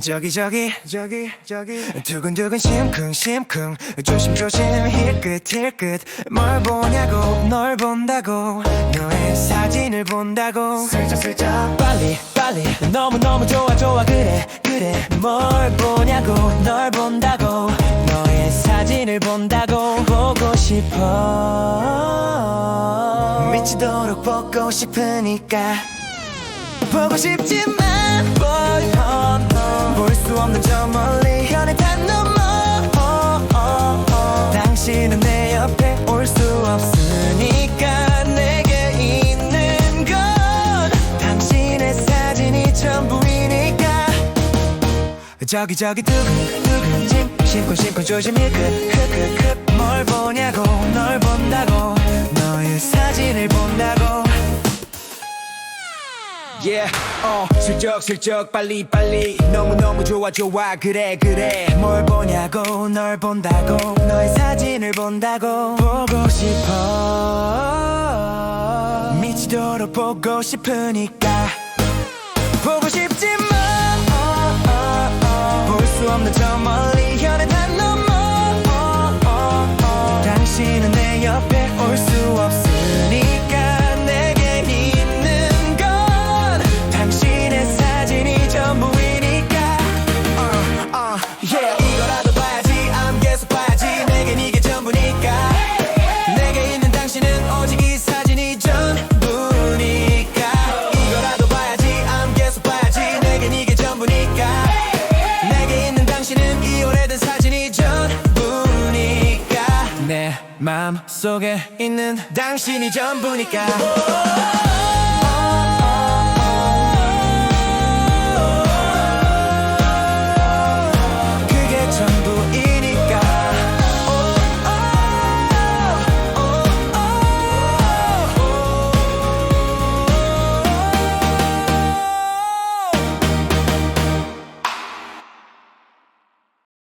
저기 저기 저기 저기. 두근두근 심쿵 심쿵. 조심조심 힐끗 힐끗 뭘 보냐고 널 본다고. 너의 사진을 본다고. 슬쩍슬쩍. 빨리 빨리. 너무너무 좋아 좋아. 그래 그래. 뭘 보냐고 널 본다고. 너의 사진을 본다고. 보고 싶어. 미치도록 보고 싶으니까. 보고 싶지만 boy 당신은 내 옆에 올 수 없으니까 내게 있는 건 당신의 사진이 전부이니까. 저기 저기 두근 두근 심 심쿵 심쿵 조심 힐끗 흑흑흑 뭘 보냐고 널 본다고 너의 사진을 본다고 Yeah, 어 슬쩍 슬쩍 빨리 빨리. 너무 너무 좋아 좋아. 그래 그래. 뭘 보냐고 널 본다고. 너의 사진을 본다고. 보고 싶어. 미치도록 보고 싶으니까. 보고 싶지만. 볼수 없는 저 멀리 현의 단 넘어. 당신은 내 옆에 올 수 없으니 마음 속에 있는 당신이 전부니까